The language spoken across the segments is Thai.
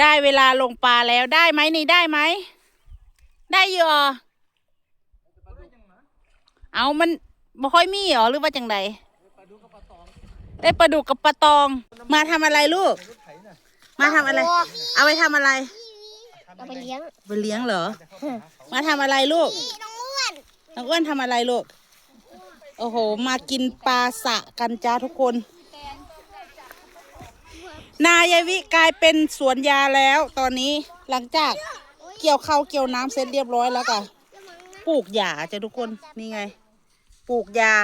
ได้เวลาลงปลาแล้วได้ไหมนี่ได้ไหม ได้อยู่เหรอเอามันบ่ค่อยมีเหรอหรือว่าจังไดได้ปลาดุกกับปลาตอง มาทำอะไรลูก มาทำอะไร เอาไปทำอะไรเอาไปเลี้ยงไปเลี้ยงเหรอ มาทำอะไรลูกน้องอ้วนน้องอ้วนทำอะไรลูก โอ้โห มากินปลาสะกันจ้าทุกคน นายายวิกลายเป็นสวนยาแล้วตอนนี้หลังจากเกี่ยวข้าวเกี่ยวน้ำเสร็จเรียบร้อยแล้วก็ปลูกหญ้าจ้ะทุกคนนี่ไง ปลูกหญ้า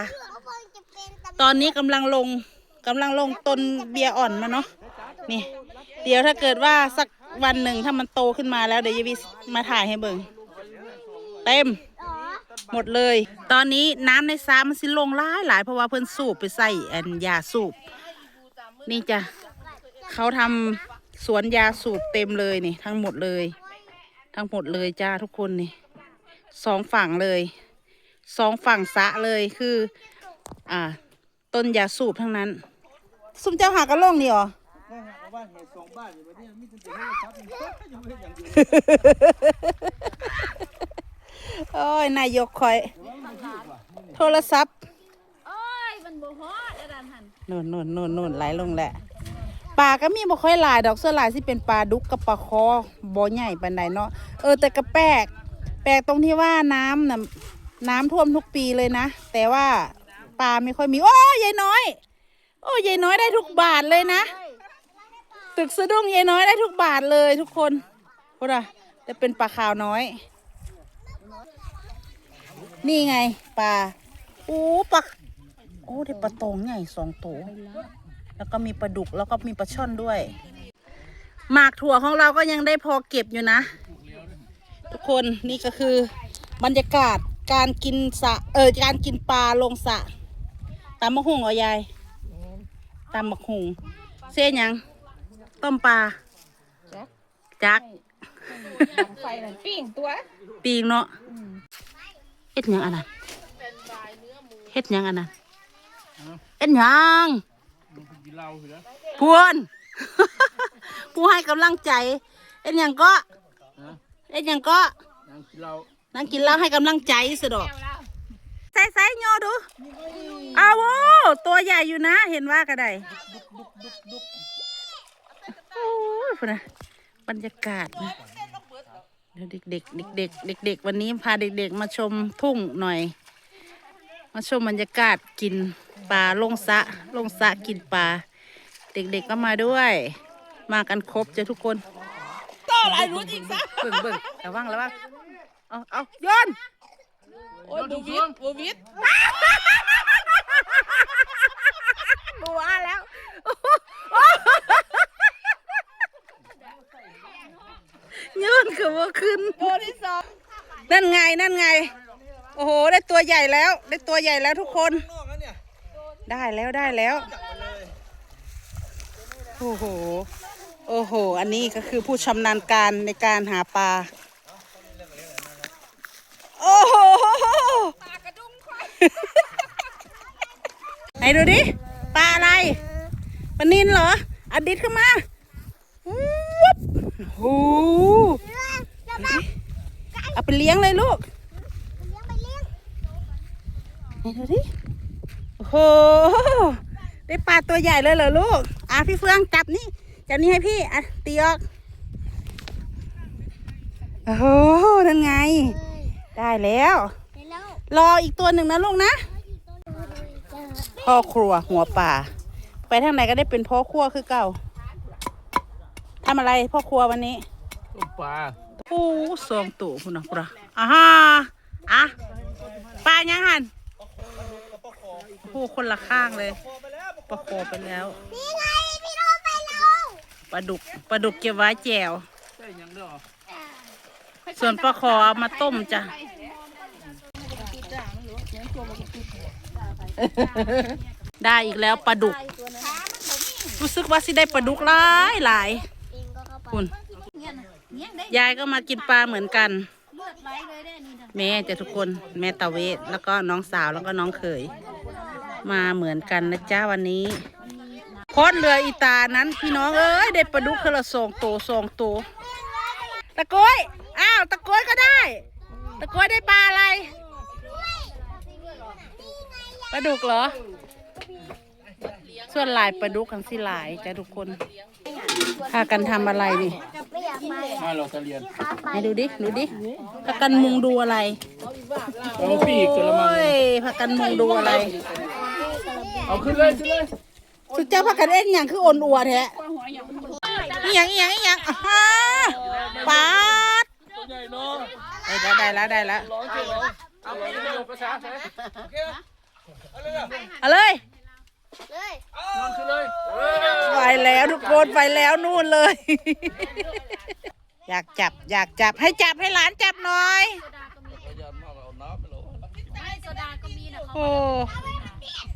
ตอนนี้กำลังลงกำลังลงต้นเบียร์อ่อนมาเนาะนี่ เดี๋ยวถ้าเกิดว่าสักวันหนึ่งถ้ามันโตขึ้นมาแล้วเดี๋ยวยายวิมาถ่ายให้เบิ่งเต็ม หมดเลย ตอนนี้น้ำในสระมันสิลงหลายหลายเพราะว่าเพิ่นสูบไปใส่แอนยาสูบ นี่จ้ะ เขาทำสวนยาสูบเต็มเลยนี่ ทั้งหมดเลย ทั้งหมดเลยจ้าทุกคนนี่สองฝั่งเลยสองฝั่งสระเลยคือ อ่า ต้นยาสูบทั้งนั้น ซุมเจ้าหากระล่องนี่หรอโอ้ยนายกคอย โทรศัพท์โอ้ยมันบ่ฮอดอาจารย์หันนู่นนู่นนู่นนู่นไหลลงแหละ ปลาก็มีบ่ค่อยหลายดอกเสื้อหลายที่เป็นปลาดุกกับปลาคอบ่ใหญ่ปานใดเนาะเออแต่ก็แปลก แปลกตรงที่ว่าน้ำน่ะน้ำท่วมทุกปีเลยนะ แต่ว่าปลาไม่ค่อยมี โอ้ยายน้อย โอ้ยายน้อยได้ทุกบาทเลยนะ ตึกสะดุ้งยายน้อยได้ทุกบาทเลยทุกคนพดอะจะเป็นปลาขาวน้อย นี่ไงปลาโอ้ปลาโอ้ได้ปลาตองใหญ่สองตัว แล้วก็มีปลาดุกแล้วก็มีปลาช่อนด้วย หมากถั่วของเราก็ยังได้พอเก็บอยู่นะ ทุกคนนี่ก็คือบรรยากาศการกินสระเออการกินปลาลงสระตำมะฮุงเหรอยายตำมะฮุงเส้นหยัง ต้มปลาจักไฟนั่นปิ้งตัวปีงเนาะเฮ็ดหยังอันนั้นเฮ็ดหยังอันนั้นเฮ็ด หยังพวนผู้ให้กำลังใจเฮ็ดหยังก็เฮ็ดหยังก็นั่งกินเหล้าให้กำลังใจสะดอกใส่ใส่โยดูอ้าวโว้ตัวใหญ่อยู่นะ เห็นว่าก็ได้โอ้ยพุ่นนะบรรยากาศนะเดี๋ยวเด็กๆเด็กๆเด็กๆวันนี้พาเด็กๆมาชมทุ่งหน่อย มาชมบรรยากาศกินปลาลงสระลงสระกินปลา เด็กๆก็มาด้วย มากันครบจ้ะทุกคนต่ออะไรรู้จริงซะเบิ่งเบิ่งระวังระวังเอาเอาโยนโอ้ยบูวิทบูวิทบัวแล้วโยนคือว่าขึ้นตัวที่สองนั่นไงนั่นไง โอ้โห ได้ตัวใหญ่แล้ว ได้ตัวใหญ่แล้วทุกคนได้แล้วได้แล้วโอ้โห โอ้โห อันนี้ก็คือผู้ชำนาญการในการหาปลา โอ้โหปากระดุมควายไหนดูดิ ปลาอะไรปลานินเหรออดดิดขึ้นมาวุ๊บโอ้โหเอาไปเลี้ยงเลยลูก ไปเลี้ยง ไหน ดูดิโอ้โหได้ปลาตัวใหญ่เลยเหรอลูก อะพี่เฟืองจับนี่จับนี่ให้พี่อะตีออกโอ้โหนั่นไง ได้แล้วไปแล้วรออีกตัวหนึ่งนะลูกนะ พ่อครัวหัวป่า ไปทางไหนก็ได้เป็นพ่อครัวคือเก่าทำอะไรพ่อครัววันนี้ปลาโอ้สองตัวคุณนะคุณนะอ่าฮะอะปลายังหัน โอ้คนละข้างเลยปลาคอไปแล้วนี่ไงพี่โดไปแล้วปลาดุกปลาดุกเก็บไว้แจวใช่ยังเด้อส่วนปลาคอเอามาต้มจ้ะได้อีกแล้วปลาดุก รู้สึกว่าสิได้ปลาดุกหลายหลายปิงก็เข้าไปคุณเนี่ยนะเนี่ยได้ยายก็มากินปลาเหมือนกันเลือดไหลเลยได้นี่นะแม่จะทุกคนแม่ตาเวทแล้วก็น้องสาวแล้วก็น้องเขย มาเหมือนกันนะจ้าวันนี้พอดเรืออีตานั้นพี่น้องเอ้ยได้ปลาดุกคนละสองตัวสองตัวตะโกยอ้าวตะโกยก็ได้ ตะโกยได้ปลาอะไรปลาดุกเหรอ ส่วนหลายปลาดุกกันสิหลายจ้ะทุกคนพากันทำอะไรนี่ไม่อยากมาอยากมาเราจะเรียนให้ดูดิดูดิพากันมุงดูอะไรเอาปีกกระมังโอ้ยพากันมุงดูอะไร เอาขึ้นเลยขึ้นเลยสุดเจ้าพากันเอ็นอย่างคืออ่อนอัวแท้อีหยังอีหยังอีหยังอ่าฮะปาดตัวใหญ่เนาะได้ได้แล้วได้แล้วร้องเก่งเอาเอาไปเร็วภาษาใช่เอาเลยเลยนอนขึ้นเลยไปแล้วทุกคนไปแล้วนู่นเลย อยากจับอยากจับให้จับให้หลานจับหน่อยไม่โซดาก็มีนะโอ้โอ้โห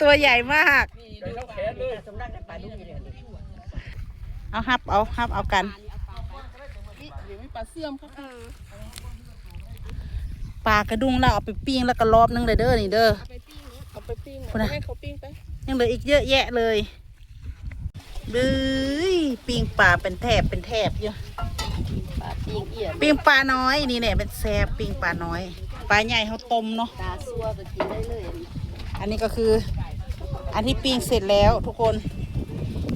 ตัวใหญ่มากใหญ่เท่าแขนเลยเอาฮับเอาฮับเอากันปลากระดุงเราเอาไปปิ้งแล้วก็รอบนึงเลยเด้อนี่เด้อเอาไปปิ้งให้เขาปิ้งไปยังเหลืออีกเยอะแยะเลยดื้ยปิ้งปลาเป็นแถบเป็นแถบอยู่ปิ้งปลาน้อยนี่เนี่ยเป็นแซบปิ้งปลาน้อยปลาใหญ่เขาต้มเนาะตาซัวไปกินได้เลย อันนี้ก็คืออันที่ปิ้งเสร็จแล้วทุกคน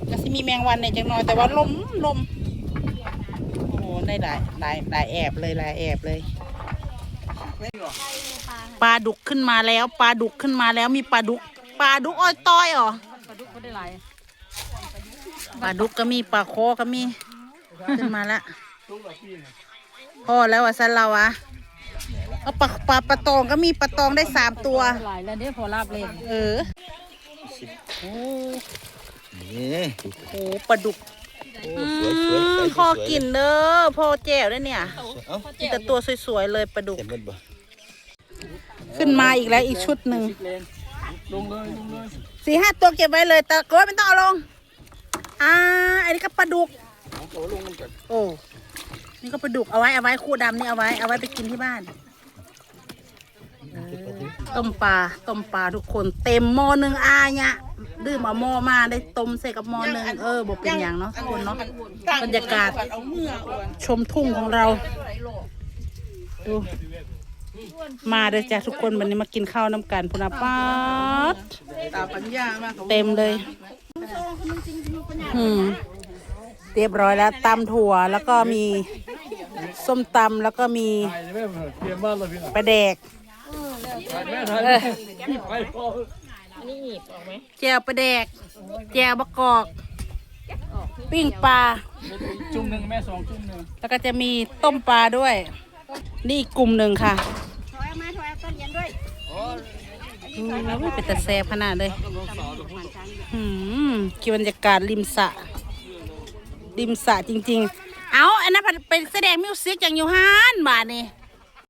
ก็สิมีแมงวันเนี่ยจังน้อยแต่ว่าลมลมโอ้โหได้หลายหลายหลายแอบเลยหลายแอบเลยปลาดุกขึ้นมาแล้วปลาดุกขึ้นมาแล้วมีปลาดุกปลาดุกอ้อยต้อยเหรอปลาดุกก็ได้หลายปลาดุกก็มีปลาโคก็มีขึ้นมาแล้วพอแล้วอะสันเราอะ เอาปลาปลาปลาตองก็มีปลาตองได้สามตัว หลายแล้วเนี่ยพอลาบเลยเออโอ้นี่โหปลาดุกโอ้สวยสวยอืมพอกินเด้อพ่อแจ๋วด้วยเนี่ยเอ้ามีแต่ตัวสวยๆเลยปลาดุกเต็มเบิดบ่ขึ้นมาอีกแล้วอีกชุดหนึ่งเลนลงเลยลงเลยสี่ห้าตัวเก็บไว้เลย แต่โก้ไม่ต้องเอาลง อ่า อันนี้ก็ปลาดุกเอาตัวลงมันก่อนโอ้ นี่ก็ปลาดุกเอาไว้เอาไว้คู่ดำนี่เอาไว้เอาไว้ไปกินที่บ้านเออ ต้มปลาต้มปลาทุกคนเต็มหม้อหนึ่งอาเนี่ยดื่มเอาหม้อมาได้ต้มใส่กับหม้อหนึ่งเออบอกเป็นอย่างเนาะทุกคนเนาะบรรยากาศชมทุ่งของเราดูมาเลยจ้ะทุกคนวันนี้มากินข้าวน้ำกันพุนาป้าดเต็มเลยอืมเรียบร้อยแล้วตำถั่วแล้วก็มีส้มตำแล้วก็มีไปแม่เตรียมบ้านเราพี่น่ะปลาแดกไป แม่ถ่ายไปพอแจวปลาแดก แจวบะกอก ปิ้งปลา จุ่มหนึ่งแม่สองจุ่มหนึ่งแล้วก็จะมีต้มปลาด้วย นี่อีกกลุ่มหนึ่งค่ะถอยมาถอยต้นเย็นด้วยอืมเป็นแต่แซ่บขนาดเลยอืมกินบรรยากาศริมสระริมสระจริง ๆ เอาอันนั้นเป็นแสดงมิวสิกอย่างอยู่ฮานบาทนี่